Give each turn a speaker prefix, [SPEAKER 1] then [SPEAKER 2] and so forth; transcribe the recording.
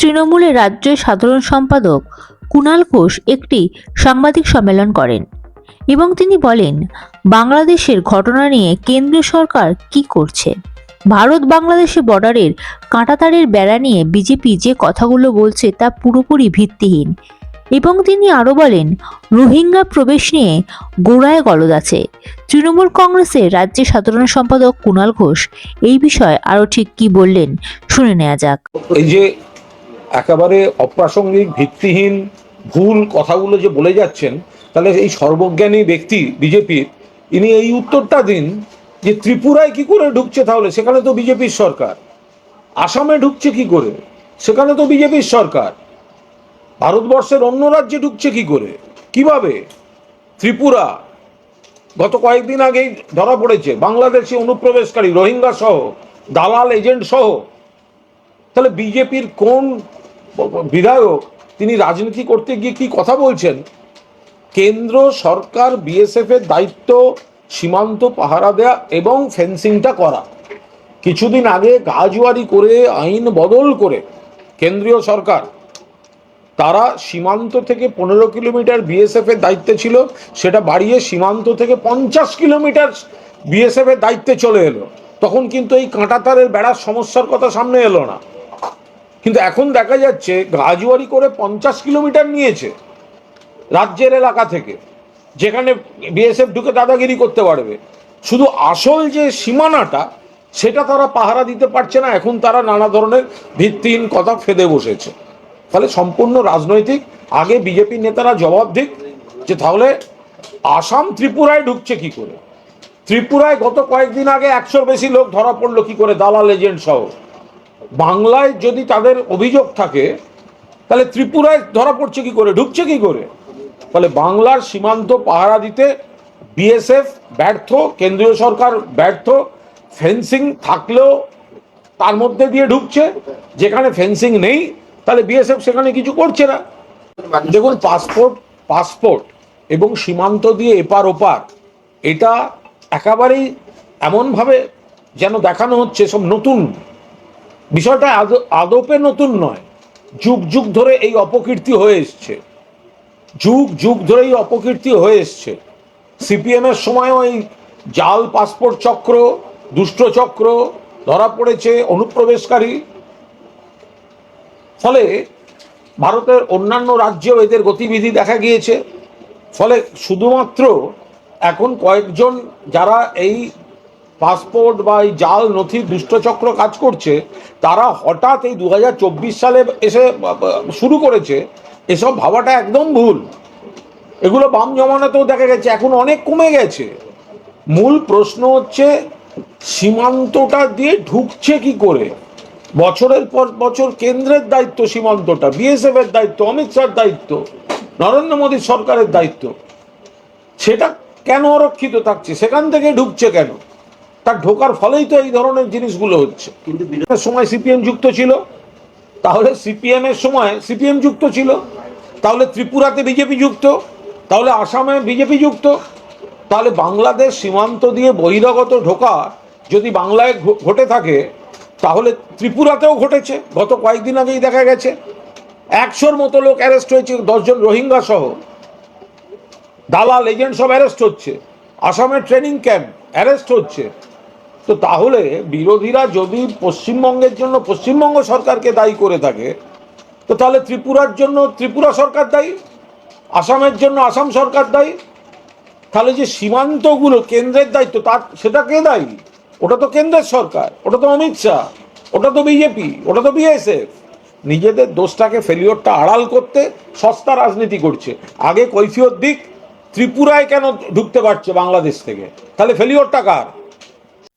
[SPEAKER 1] তৃণমূলের রাজ্য সাধারণ সম্পাদক কুণাল ঘোষ একটি সাংবাদিক সম্মেলন করেন এবং তিনি বলেন, বাংলাদেশের ঘটনা নিয়ে কেন্দ্রীয় সরকার কি করছে? ভারত বাংলাদেশে বর্ডারের কাঁটাতারের বেড়া নিয়ে বিজেপি যে কথাগুলো বলছে তা পুরোপুরি ভিত্তিহীন। এবং তিনি আরও বলেন, রোহিঙ্গা প্রবেশ নিয়ে গোড়ায় গলদ আছে। তৃণমূল কংগ্রেসের রাজ্যের সাধারণ সম্পাদক কুণাল ঘোষ, এই বিষয়ে আরও ঠিক কি বললেন, শুনে নেওয়া যাক।
[SPEAKER 2] এই যে একেবারে অপ্রাসঙ্গিক, ভিত্তিহীন, ভুল কথাগুলো যে বলে যাচ্ছেন, তাহলে এই সর্বজ্ঞানী ব্যক্তি বিজেপির ইনি এই উত্তরটা দিন যে ত্রিপুরায় কি করে ঢুকছে তাহলে? সেখানে তো বিজেপির সরকার। আসামে ঢুকছে কি করে? সেখানে তো বিজেপির সরকার। ভারতবর্ষের অন্য রাজ্যে ঢুকছে কি করে? কীভাবে? ত্রিপুরা। গত কয়েকদিন আগেই ধরা পড়েছে, বাংলাদেশি অনুপ্রবেশকারী, রোহিঙ্গা সহ, দালাল এজেন্ট সহ। তাহলে বিজেপির কোন বিধায়ক, তিনি রাজনীতি করতে গিয়ে কি কথা বলছেন? কেন্দ্র সরকার বিএসএফ এর দায়িত্ব, সীমান্ত পাহারা দেয়া এবং ফেন্সিংটা করা। কিছুদিন আগে গাজুয়ারি করে, আইন বদল করে কেন্দ্রীয় সরকার, তারা সীমান্ত থেকে পনেরো কিলোমিটার বিএসএফ এর দায়িত্বে ছিল, সেটা বাড়িয়ে সীমান্ত থেকে পঞ্চাশ কিলোমিটার বিএসএফ এর দায়িত্বে চলে এলো। তখন কিন্তু এই কাঁটাতারের বেড়ার সমস্যার কথা সামনে এলো না। কিন্তু এখন দেখা যাচ্ছে গাজুয়ারি করে পঞ্চাশ কিলোমিটার নিয়েছে রাজ্যের এলাকা থেকে, যেখানে বিএসএফ ঢুকে দাদাগিরি করতে পারবে। শুধু আসল যে সীমানাটা, সেটা তারা পাহারা দিতে পারছে না, এখন তারা নানা ধরনের ভিত্তিহীন কথা ফেদে বসেছে। ফলে সম্পূর্ণ রাজনৈতিক, আগে বিজেপি নেতারা জবাব দিক যে তাহলে আসাম ত্রিপুরায় ঢুকছে কি করে? ত্রিপুরায় গত কয়েকদিন আগে একশোর বেশি লোক ধরা পড়ল কি করে? দালাল এজেন্ট সহ। বাংলায় যদি তাদের অভিযোগ থাকে, তাহলে ত্রিপুরায় ধরা পড়ছে কি করে? ঢুকছে কি করে? ফলে বাংলার সীমান্ত পাহারা দিতে বিএসএফ ব্যর্থ, কেন্দ্রীয় সরকার ব্যর্থ, ফেন্সিং থাকলেও তার মধ্যে দিয়ে ঢুকছে। যেখানে ফেন্সিং নেই, তাহলে বিএসএফ সেখানে কিছু করছে না। দেখুন, পাসপোর্ট পাসপোর্ট এবং সীমান্ত দিয়ে এপার ওপার, এটা একেবারেই এমনভাবে যেন দেখানো হচ্ছে সব নতুন। বিষয়টা আদ- আদপে নতুন নয়। যুগ যুগ ধরে এই অপকীর্তি হয়ে এসছে। যুগ যুগ ধরে এই অপকীর্তি হয়ে এসছে। সিপিএম এর সময়ও এই জাল, পাসপোর্ট চক্র, দুষ্ট চক্র ধরা পড়েছে অনুপ্রবেশকারী। ফলে ভারতের অন্যান্য রাজ্যেও এদের গতিবিধি দেখা গিয়েছে। ফলে শুধুমাত্র এখন কয়েকজন যারা এই পাসপোর্ট বা এই জাল, নথি, দুষ্টচক্র কাজ করছে, তারা হঠাৎ এই দু হাজার চব্বিশ সালে এসে শুরু করেছে। এসব ভাবাটা একদম ভুল। এগুলো বাম জমানাতেও দেখা গেছে, এখন অনেক কমে গেছে। মূল প্রশ্ন হচ্ছে, সীমান্তটা দিয়ে ঢুকছে কি করে? বছরের পর বছর কেন্দ্রের দায়িত্ব সীমান্তটা, বিএসএফ এর দায়িত্ব, অমিত শাহর দায়িত্ব, নরেন্দ্র মোদী সরকারের দায়িত্ব। সেটা কেন অরক্ষিত থাকছে? সেখান থেকে ঢুকছে কেন? তার ঢোকার ফলেই তো এই ধরনের জিনিসগুলো হচ্ছে। কিন্তু বিরোধের সময় সিপিএম যুক্ত ছিল। তাহলে সিপিএম এর সময় সিপিএম যুক্ত ছিল। তাহলে ত্রিপুরাতে বিজেপি যুক্ত। তাহলে আসামে বিজেপি যুক্ত। তাহলে বাংলাদেশ সীমান্ত দিয়ে বহিরাগত ঢোকা যদি বাংলায় ঘটে থাকে তাহলে ত্রিপুরাতেও ঘটেছে। গত কয়েকদিন আগেই দেখা গেছে। একশোর মতো লোক অ্যারেস্ট হয়েছে দশজন রোহিঙ্গা সহ। দালাল এজেন্ট সব অ্যারেস্ট হচ্ছে। আসামের ট্রেনিং ক্যাম্প অ্যারেস্ট হচ্ছে। তো তাহলে বিরোধীরা যদি পশ্চিমবঙ্গের জন্য, পশ্চিমবঙ্গ সরকারকে দায়ী করে থাকে, তো তাহলে ত্রিপুরার জন্য, ত্রিপুরা সরকার দায়ী? আসামের জন্য আসাম সরকার দায়ী? তাহলে যে সীমান্তগুলো কেন্দ্রের দায়িত্ব, তার, সেটা কে দায়ী? ওটা তো কেন্দ্রের সরকার, ওটা তো অমিত শাহ, ওটা তো বিজেপি, ওটা তো বিএসএফ। নিজেদের দোষটাকে ফেলিওরটা আড়াল করতে সস্তা রাজনীতি করছে। আগে কৈফিয়ত দিক, ত্রিপুরায় কেন ঢুকতে পারছে বাংলাদেশ থেকে? তাহলে ফেলিওরটা কার?